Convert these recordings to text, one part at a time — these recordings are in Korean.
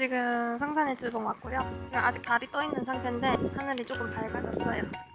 지금 주동 왔고요. 지금 아직 달이 떠 있는 상태인데 하늘이 조금 밝아졌어요.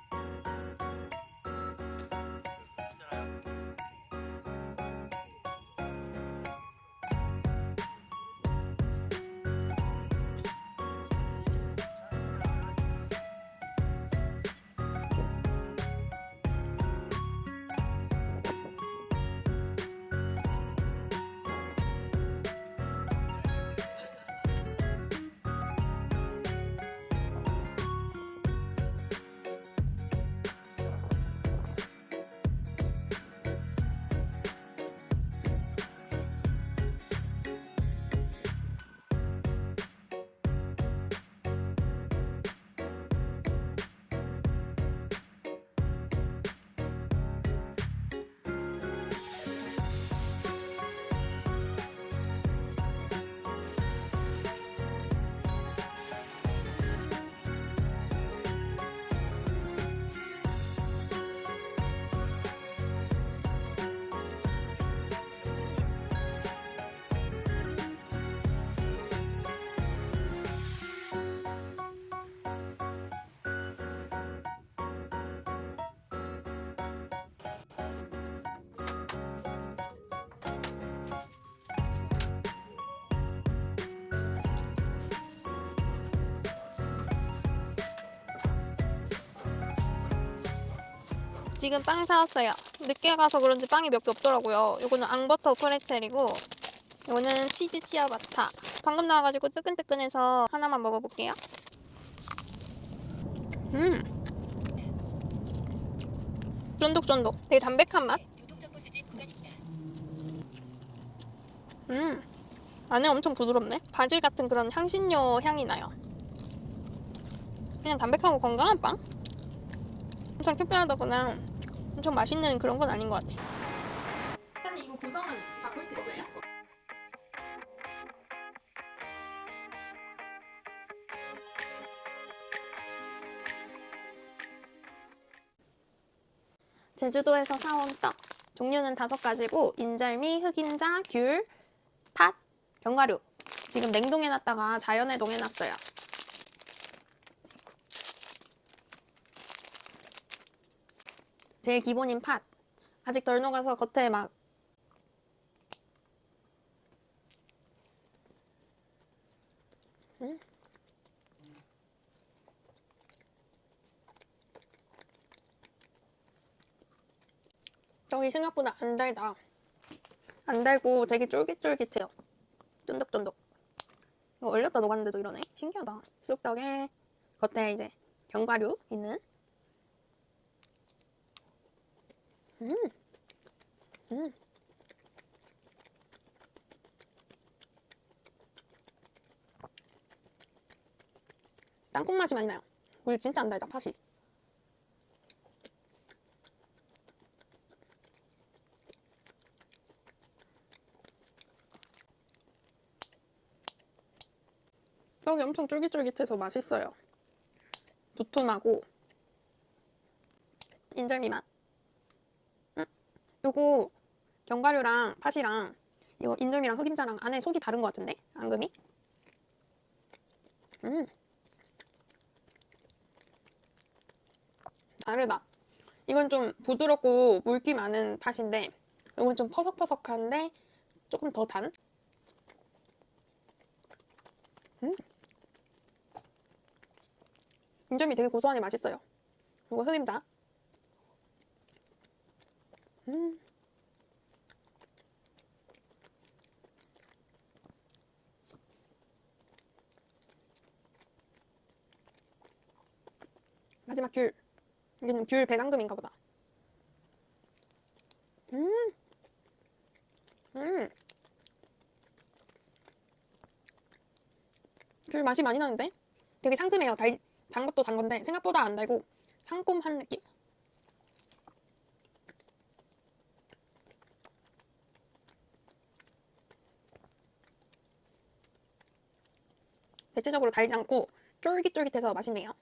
지금 빵 사왔어요. 늦게 가서 그런지 빵이 몇 개 없더라고요. 이거는 앙버터 프레첼이고 이거는 치즈 치아바타. 방금 나와가지고 뜨끈뜨끈해서 하나만 먹어볼게요. 음. 쫀득쫀득. 되게 담백한 맛. 음. 안에 엄청 부드럽네. 바질 같은 그런 향신료 향이 나요. 그냥 담백하고 건강한 빵? 엄청 특별하다거나 엄청 맛있는 그런 건 아닌 것 같아. 근데 이거 구성은 바꿀 수 있어요? 제주도에서 사온 떡. 종류는 다섯 가지고 인절미, 흑임자, 귤, 팥, 견과류. 지금 냉동해놨다가 자연에 동해놨어요. 제일 기본인 팥. 아직 덜 녹아서 겉에 막 음. 떡이 생각보다 안 달다. 안 달고 되게 쫄깃쫄깃해요. 쫀득쫀득. 이거 얼렸다 녹았는데도 이러네. 신기하다. 쑥떡에 겉에 이제 견과류 있는 음. 음. 땅콩 맛이 많이 나요. 물 진짜 안 달다, 팥이. 떡이 엄청 쫄깃쫄깃해서 맛있어요. 두툼하고 인절미 맛. 요거 견과류랑 팥이랑 이거 인절미랑 흑임자랑 안에 속이 다른 것 같은데 앙금이 음 다르다 이건 좀 부드럽고 물기 많은 팥인데 이건 좀 퍼석퍼석한데 조금 더 단. 음. 인절미 되게 고소하니 맛있어요. 이거 흑임자. 음. 마지막 귤. 이게는 귤 배당금인가 보다. 음. 음. 귤 맛이 많이 나는데? 되게 상큼해요. 달, 단 것도 단 건데 생각보다 안 달고 상콤한 느낌? 대체적으로 달지 않고 쫄깃쫄깃해서 맛있네요.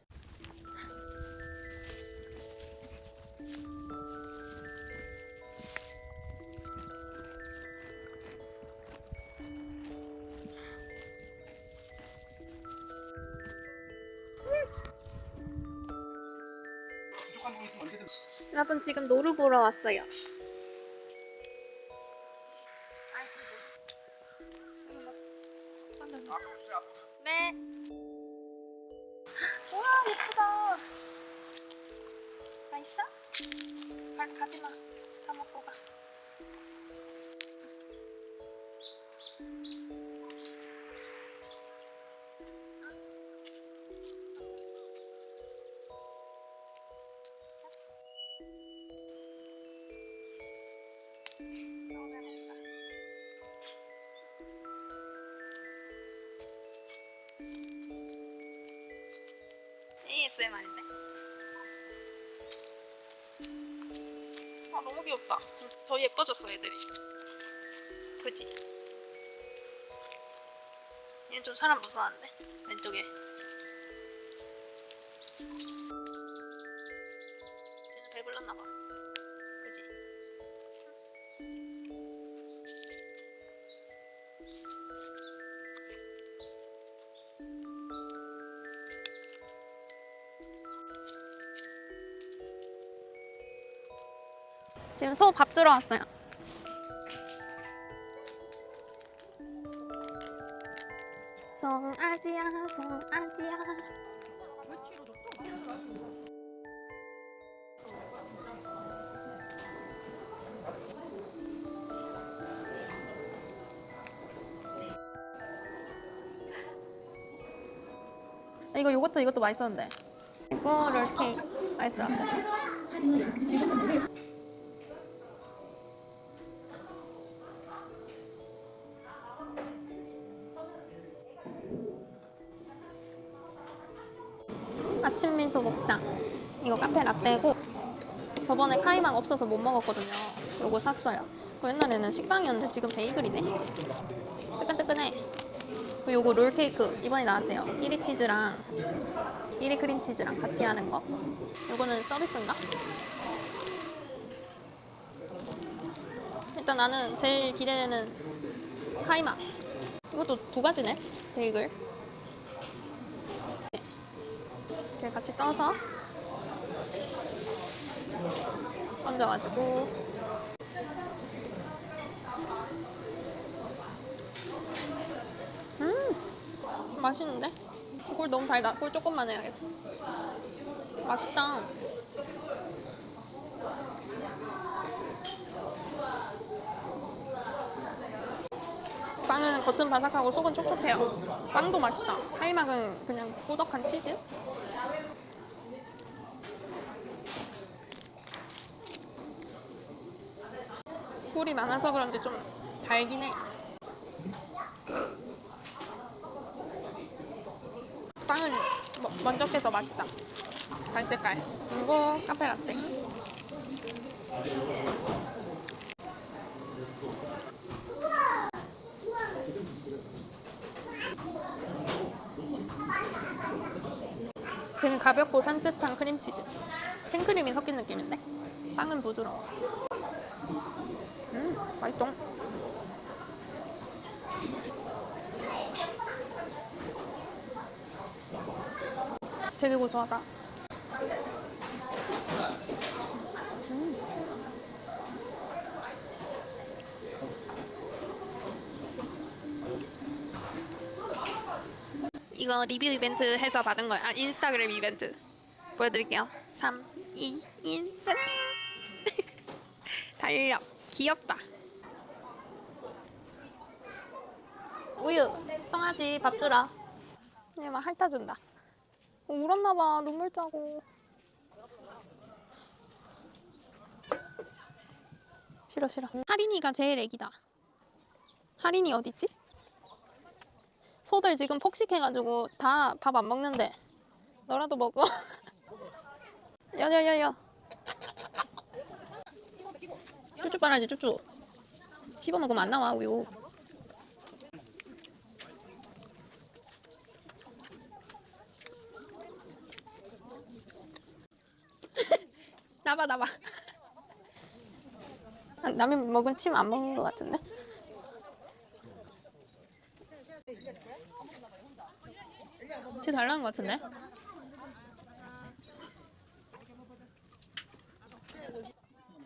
여러분 지금 노루 보러 왔어요. ASMR인데. 아 너무 귀엽다. 더 예뻐졌어 애들이. 그지? 얘는 좀 사람 무서워하는데 왼쪽에. 지금 소 밥 주러 왔어요. 송아지야, 송아지야. 이거 요거트 이것도 맛있었는데. 이거 롤케이크 맛있었는데. 미소 먹자. 이거 카페 라떼고 저번에 카이막 없어서 못 먹었거든요. 요거 샀어요. 그 옛날에는 식빵이었는데 지금 베이글이네. 뜨끈뜨끈해. 요거 롤케이크 이번에 나왔대요. 끼리 치즈랑 끼리 크림 치즈랑 같이 하는 거. 요거는 서비스인가? 일단 나는 제일 기대되는 카이막. 이것도 두 가지네. 베이글. 이렇게 같이 떠서 얹어가지고. 음 맛있는데? 꿀 너무 달다. 꿀 조금만 해야겠어. 맛있다. 빵은 겉은 바삭하고 속은 촉촉해요. 빵도 맛있다. 카이막은 그냥 꾸덕한 치즈 꿀이 많아서 그런지 좀 달긴 해. 빵은 뭐- 먼저 게 더 맛있다. 갈색깔. 그리고 카페 라떼. 되게 가볍고 산뜻한 크림치즈. 생크림이 섞인 느낌인데? 빵은 부드러워. 음, 맛있다. 되게 고소하다. 음. 이거 리뷰 이벤트 해서 받은 거야. 아, 인스타그램 이벤트. 보여드릴게요. 3, 2, 1, 따라! 달력. 귀엽다. 우유, 송아지 밥 주라. 얘 막 핥아준다. 어, 울었나봐, 눈물 짜고. 싫어, 싫어. 하린이가 제일 애기다. 하린이 어딨지? 소들 지금 폭식해가지고 다 밥 안 먹는데. 너라도 먹어. 야야야야. 쭈쭈 빨아야지, 쭈쭈. 씹어 먹으면 안 나와, 우유. 나봐 나봐 아, 남이 먹은 침 안 먹는 것 같은데 쟤 달라는 것 같은데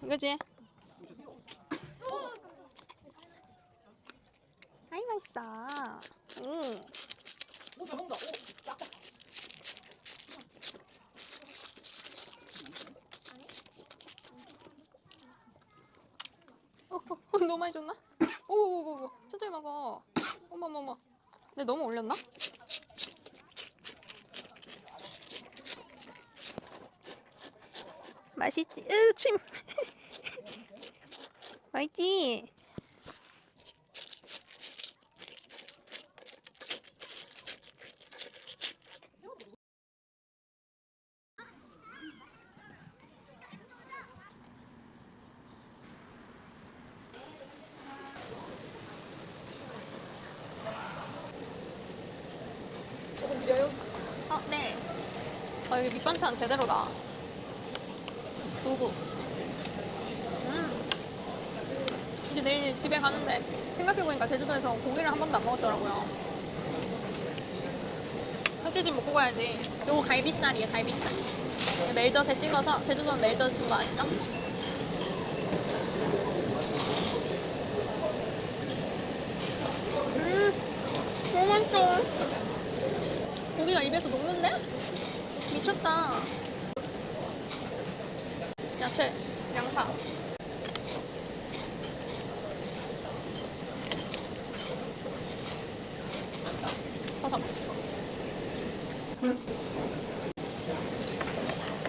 그지? 아이 맛있어. 음. 어, 어, 어, 너무 많이 줬나? 오오오오 천천히 먹어. 어머 어머 어머. 근데 너무 올렸나? 맛있지? 으, 침. 맛있지? 조금 드려요? 어, 네. 어, 여기 밑 반찬 제대로다. 두부. 음. 이제 내일 집에 가는데 생각해보니까 제주도에서 고기를 한 번도 안 먹었더라고요. 흑돼지 먹고 가야지. 요거 갈비살이에요, 갈비살. 멜젓에 찍어서 제주도는 멜젓 친거 아시죠? 음, 너무 맛있어. 고기가 입에서 녹는데? 미쳤다. 야채, 양파. 버섯.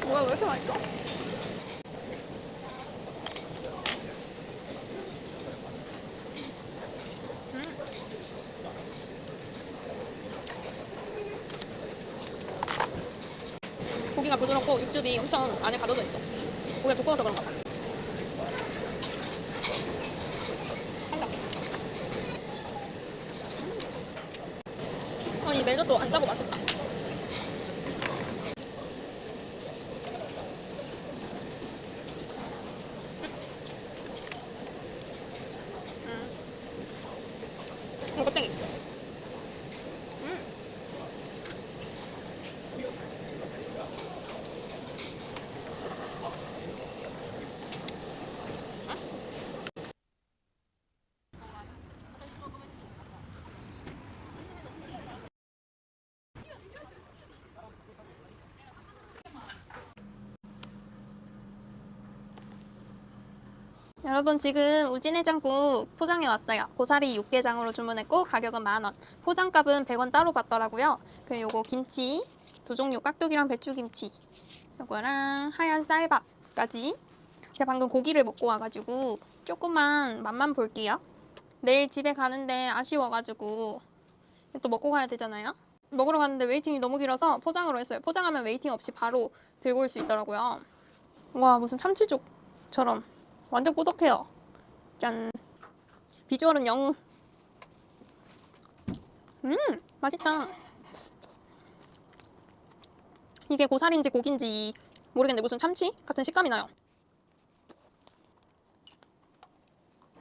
뭐야, 왜 이렇게 맛있어? 음. 고기가 부드럽고 육즙이 엄청 안에 가둬져 있어. 고기가 두꺼워서 그런가 봐. 한다. 어, 이 멜젓도 안 짜고 맛있다. 음. 음, 껍데기. 음. 여러분 지금 우진해장국 포장해 왔어요. 고사리 육개장으로 주문했고 가격은 만원. 포장값은 100원 따로 받더라고요. 그리고 요거 김치 두 종류 깍두기랑 배추김치 요거랑 하얀 쌀밥까지 제가 방금 고기를 먹고 와가지고 조금만 맛만 볼게요. 내일 집에 가는데 아쉬워가지고 또 먹고 가야 되잖아요. 먹으러 갔는데 웨이팅이 너무 길어서 포장으로 했어요. 포장하면 웨이팅 없이 바로 들고 올 수 있더라고요. 와 무슨 참치죽처럼 완전 꾸덕해요. 짠. 비주얼은 영. 음, 맛있다. 이게 고사리인지 고기인지 모르겠는데 무슨 참치 같은 식감이 나요.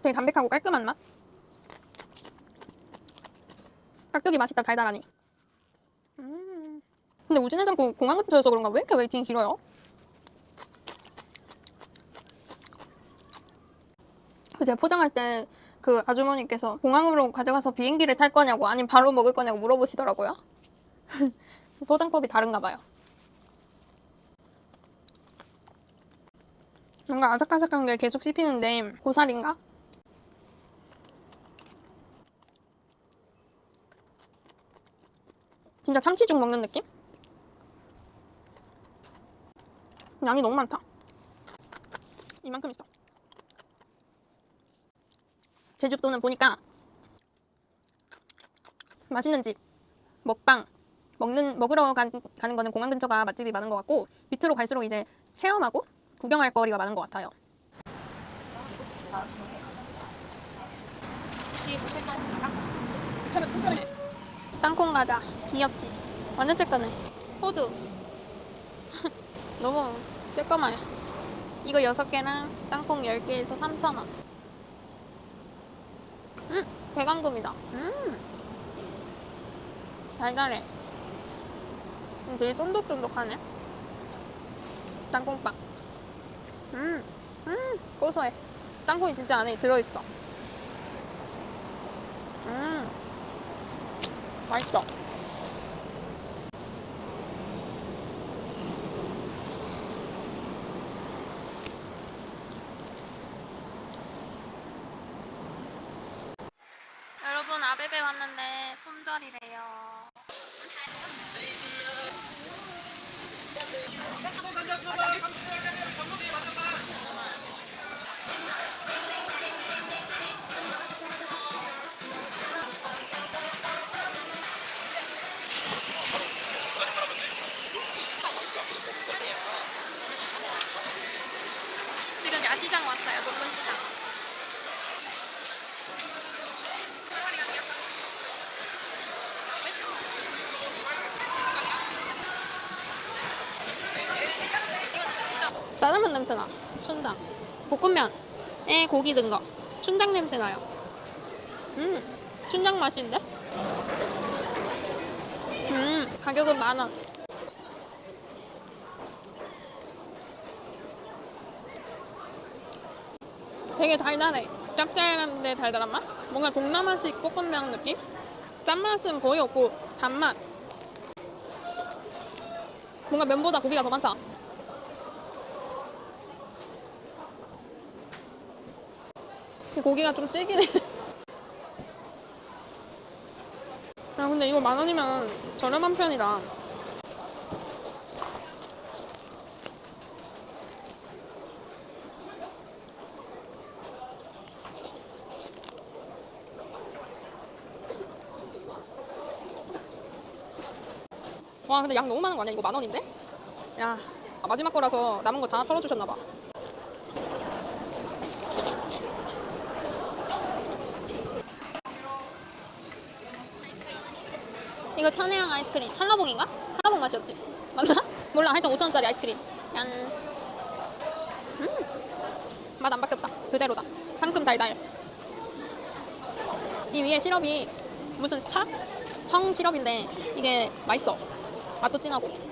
되게 담백하고 깔끔한 맛. 깍두기 맛있다 달달하니. 음. 근데 우진해장국 공항 근처여서 그런가 왜 이렇게 웨이팅이 길어요? 그 제가 포장할 때 그 아주머니께서 공항으로 가져가서 비행기를 탈 거냐고 아니면 바로 먹을 거냐고 물어보시더라고요. 포장법이 다른가 봐요. 뭔가 아삭아삭한 게 계속 씹히는데 고사리인가? 진짜 참치죽 먹는 느낌? 양이 너무 많다. 이만큼 있어. 제주도는 보니까 맛있는 집, 먹방, 먹는 먹으러 간, 가는 거는 공항 근처가 맛집이 많은 것 같고 밑으로 갈수록 이제 체험하고 구경할 거리가 많은 것 같아요. 땅콩 과자 귀엽지? 완전 쬐까네. 호두 너무 쬐까마요. 이거 6개랑 땅콩 10개에서 3,000원. 음, 배강금이다. 음, 달달해. 음, 되게 쫀득쫀득하네. 땅콩빵. 음, 음, 고소해. 땅콩이 진짜 안에 들어있어. 음, 맛있어. 시장. 짜장면 냄새 나. 춘장. 볶음면에 고기 든 거. 춘장 냄새 나요. 음, 춘장 맛인데? 음, 가격은 만 원. 되게 달달해. 짭짤한데 달달한 맛? 뭔가 동남아식 볶음면 느낌? 짠맛은 거의 없고 단맛. 뭔가 면보다 고기가 더 많다. 그 고기가 좀 질기네. 아 근데 이거 만 원이면 저렴한 편이다. 와 근데 양 너무 많은 거 아니야? 이거 만 원인데? 야 아, 마지막 거라서 남은 거 다 털어주셨나 봐. 이거 천혜향 아이스크림 한라봉인가? 한라봉 맛이었지? 맞나? 몰라 하여튼 5천원짜리 아이스크림 짠 음. 맛 안 바뀌었다 그대로다 상큼 달달 이 위에 시럽이 무슨 차? 청 시럽인데 이게 맛있어 맛도 진하고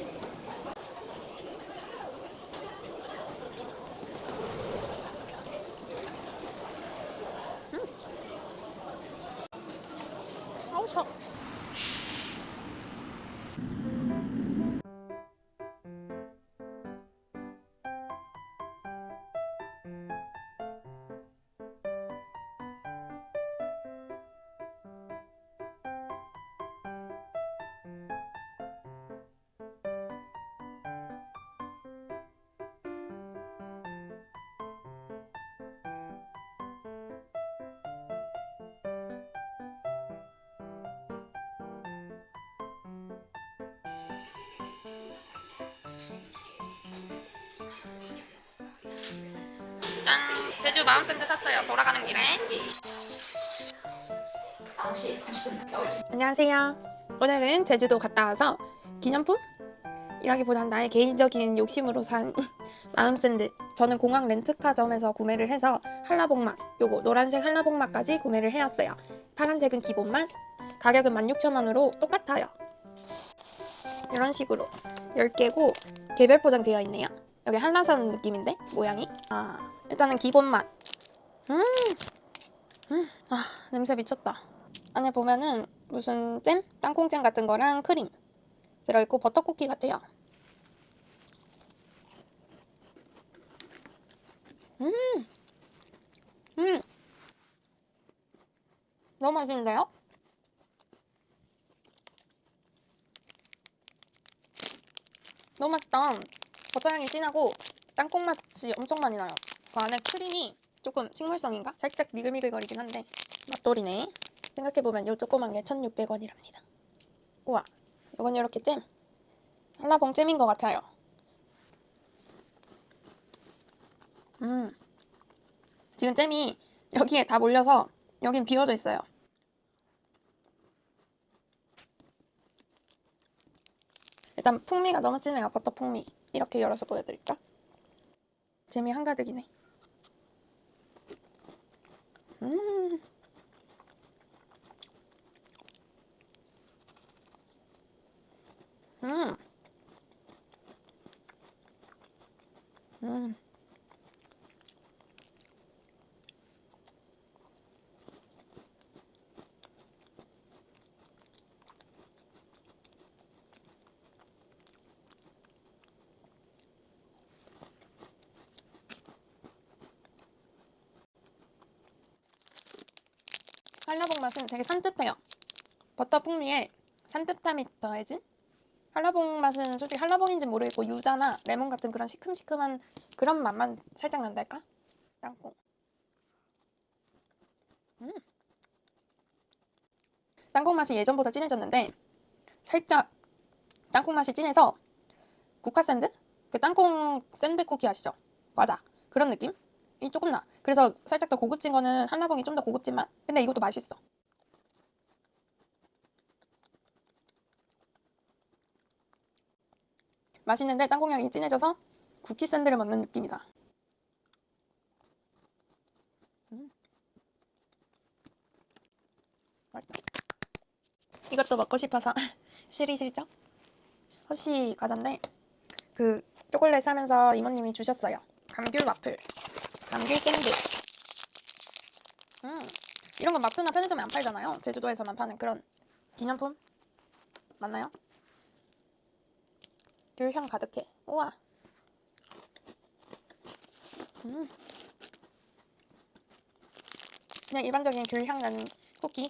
짠! 제주 마음샌드 샀어요. 돌아가는 길에. 안녕하세요. 오늘은 제주도 갔다 와서 기념품? 이라기보단 나의 개인적인 욕심으로 산 마음샌드. 저는 공항 렌트카점에서 구매를 해서 한라봉맛, 요거 노란색 한라봉맛까지 구매를 해왔어요. 파란색은 기본맛, 가격은 16,000원으로 똑같아요. 이런 식으로 10개고 개별 포장되어 있네요. 여기 한라산 느낌인데? 모양이? 아 일단은 기본 맛. 음, 음, 아 냄새 미쳤다. 안에 보면은 무슨 잼? 땅콩잼 같은 거랑 크림 들어있고 버터 쿠키 같아요. 음, 음, 너무 맛있는데요? 너무 맛있다. 버터 향이 진하고 땅콩 맛이 엄청 많이 나요. 그 안에 크림이 조금 식물성인가? 살짝 미글미글거리긴 한데 맛돌이네. 생각해보면 요 조그만 게 1,600원이랍니다. 우와, 이건 이렇게 잼. 한라봉 잼인 것 같아요. 음, 지금 잼이 여기에 다 몰려서 여긴 비워져 있어요. 일단 풍미가 너무 진해요. 버터 풍미. 이렇게 열어서 보여드릴까? 재미 한가득이네. 음. 음. 음. 한라봉 맛은 되게 산뜻해요. 버터 풍미에 산뜻함이 더해진 한라봉 맛은 솔직히 한라봉인지 모르겠고 유자나 레몬 같은 그런 시큼시큼한 그런 맛만 살짝 난달까? 땅콩. 음. 땅콩 맛이 예전보다 진해졌는데 살짝 땅콩 맛이 진해서 국화 샌드? 그 땅콩 샌드 쿠키 아시죠? 과자 그런 느낌? 이 조금 나. 그래서 살짝 더 고급진 거는 한라봉이 좀 더 고급진 맛? 근데 이것도 맛있어. 맛있는데 땅콩 향이 진해져서 쿠키 샌드를 먹는 느낌이다. 음. 맛있다. 이것도 먹고 싶어서 시리실적 허쉬 과자인데 그 초콜릿 사면서 이모님이 주셨어요. 감귤 와플, 감귤 샌드. 음, 이런 건 마트나 편의점에 안 팔잖아요. 제주도에서만 파는 그런 기념품 맞나요? 귤향 가득해. 우와. 음. 그냥 일반적인 귤향 나는 쿠키.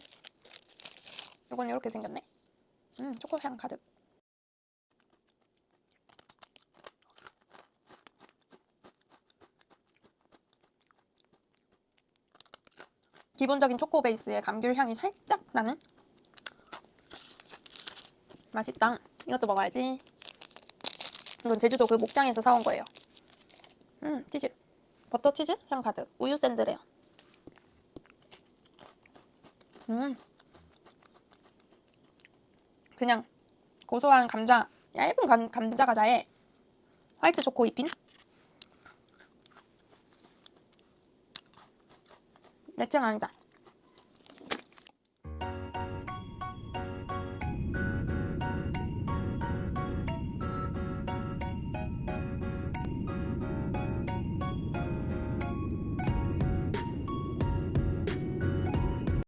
이건 이렇게 생겼네. 음, 초코향 가득. 기본적인 초코 베이스에 감귤 향이 살짝 나는 맛있다. 이것도 먹어야지. 이건 제주도 그 목장에서 사온 거예요. 음, 치즈. 버터 치즈 향 가득. 우유 샌드래요. 음. 그냥 고소한 감자, 얇은 감, 감자 과자에 화이트 초코 입힌 내 취향 아니다.